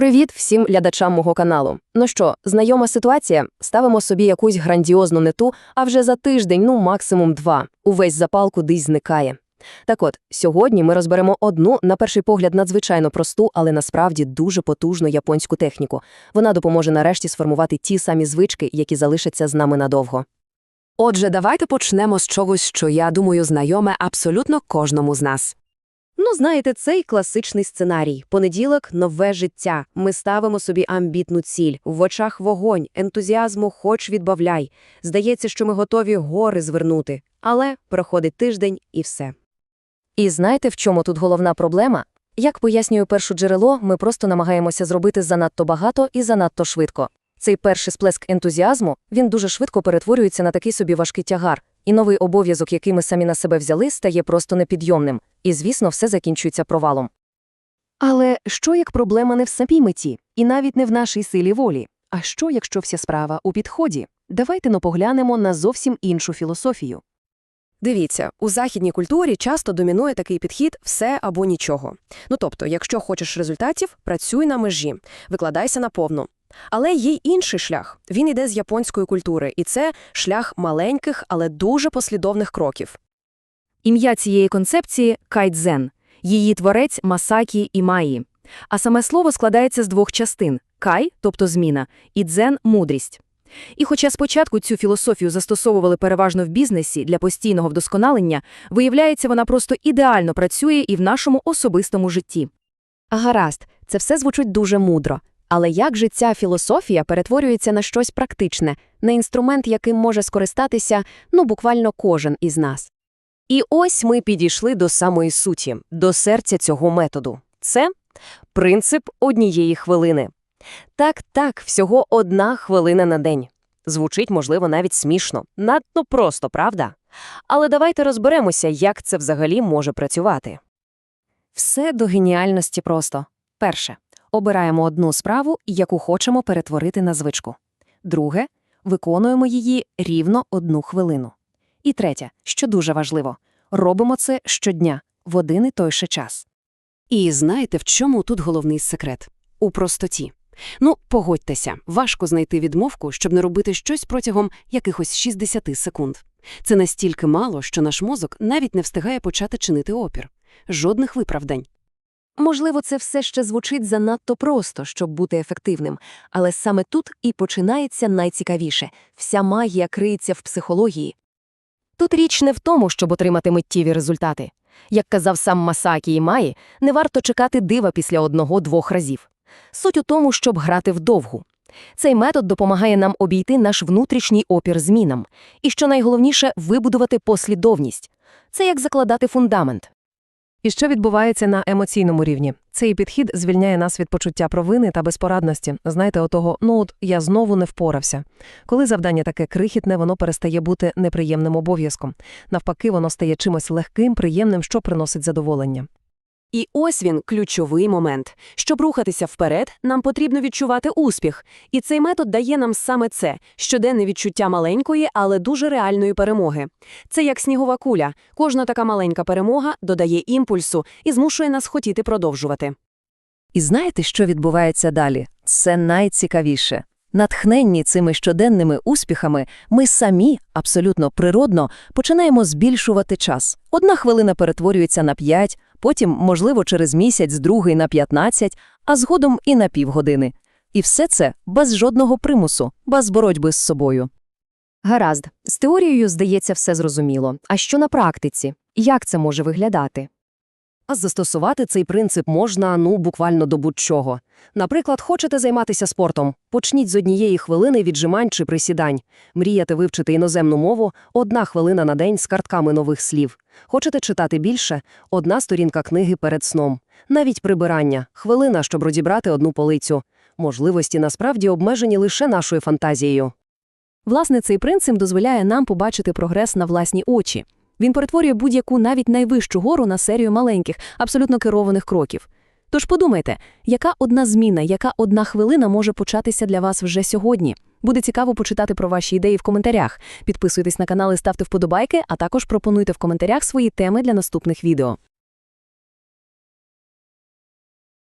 Привіт всім глядачам мого каналу. Ну що, знайома ситуація? Ставимо собі якусь грандіозну нету, а вже за тиждень, ну максимум два, увесь запал кудись зникає. Так от, сьогодні ми розберемо одну, на перший погляд, надзвичайно просту, але насправді дуже потужну японську техніку. Вона допоможе нарешті сформувати ті самі звички, які залишаться з нами надовго. Отже, давайте почнемо з чогось, що, я думаю, знайоме абсолютно кожному з нас. Ну, знаєте, цей класичний сценарій. Понеділок – нове життя. Ми ставимо собі амбітну ціль. В очах вогонь, ентузіазму хоч відбавляй. Здається, що ми готові гори звернути. Але проходить тиждень і все. І знаєте, в чому тут головна проблема? Як пояснює перше джерело, ми просто намагаємося зробити занадто багато і занадто швидко. Цей перший сплеск ентузіазму, він дуже швидко перетворюється на такий собі важкий тягар, і новий обов'язок, який ми самі на себе взяли, стає просто непідйомним. І, звісно, все закінчується провалом. Але що як проблема не в самій меті, і навіть не в нашій силі волі? А що, якщо вся справа у підході? Давайте но поглянемо на зовсім іншу філософію. Дивіться, у західній культурі часто домінує такий підхід все або нічого. Ну тобто, якщо хочеш результатів, працюй на межі, викладайся наповну. Але є інший шлях. Він йде з японської культури, і це шлях маленьких, але дуже послідовних кроків. Ім'я цієї концепції кайдзен, її творець Масакі Імаї. А саме слово складається з двох частин кай, тобто зміна, і дзен мудрість. І хоча спочатку цю філософію застосовували переважно в бізнесі для постійного вдосконалення, виявляється, вона просто ідеально працює і в нашому особистому житті. Гаразд, це все звучить дуже мудро. Але як же ця філософія перетворюється на щось практичне, на інструмент, яким може скористатися, ну, буквально кожен із нас? І ось ми підійшли до самої суті, до серця цього методу. Це принцип однієї хвилини. Так, так, всього одна хвилина на день. Звучить, можливо, навіть смішно, надто просто, правда? Але давайте розберемося, як це взагалі може працювати. Все до геніальності просто. Перше. Обираємо одну справу, яку хочемо перетворити на звичку. Друге виконуємо її рівно одну хвилину. І третє, що дуже важливо, робимо це щодня в один і той же час. І знаєте, в чому тут головний секрет? У простоті. Ну, погодьтеся, важко знайти відмовку, щоб не робити щось протягом якихось 60 секунд. Це настільки мало, що наш мозок навіть не встигає почати чинити опір. Жодних виправдань. Можливо, це все ще звучить занадто просто, щоб бути ефективним, але саме тут і починається найцікавіше вся магія криється в психології. Тут річ не в тому, щоб отримати миттєві результати. Як казав сам Масакі Імаї, не варто чекати дива після одного-двох разів. Суть у тому, щоб грати вдовгу. Цей метод допомагає нам обійти наш внутрішній опір змінам. І, що найголовніше, вибудувати послідовність. Це як закладати фундамент. І що відбувається на емоційному рівні? Цей підхід звільняє нас від почуття провини та безпорадності. Знаєте, отого, ну от я знову не впорався. Коли завдання таке крихітне, воно перестає бути неприємним обов'язком. Навпаки, воно стає чимось легким, приємним, що приносить задоволення. І ось він ключовий момент. Щоб рухатися вперед, нам потрібно відчувати успіх. І цей метод дає нам саме це щоденне відчуття маленької, але дуже реальної перемоги. Це як снігова куля. Кожна така маленька перемога додає імпульсу і змушує нас хотіти продовжувати. І знаєте, що відбувається далі? Це найцікавіше. Натхненні цими щоденними успіхами, ми самі, абсолютно природно, починаємо збільшувати час. Одна хвилина перетворюється на п'ять, потім, можливо, через місяць, другий на 15, а згодом і на півгодини. І все це без жодного примусу, без боротьби з собою. Гаразд, з теорією, здається, все зрозуміло. А що на практиці? Як це може виглядати? А застосувати цей принцип можна, ну, буквально до будь-чого. Наприклад, хочете займатися спортом? Почніть з однієї хвилини віджимань чи присідань. Мрієте вивчити іноземну мову – одна хвилина на день з картками нових слів. Хочете читати більше – одна сторінка книги перед сном. Навіть прибирання – хвилина, щоб розібрати одну полицю. Можливості насправді обмежені лише нашою фантазією. Власне, цей принцип дозволяє нам побачити прогрес на власні очі. Він перетворює будь-яку навіть найвищу гору на серію маленьких, абсолютно керованих кроків. Тож подумайте, яка одна зміна, яка одна хвилина може початися для вас вже сьогодні? Буде цікаво почитати про ваші ідеї в коментарях. Підписуйтесь на канал і ставте вподобайки, а також пропонуйте в коментарях свої теми для наступних відео.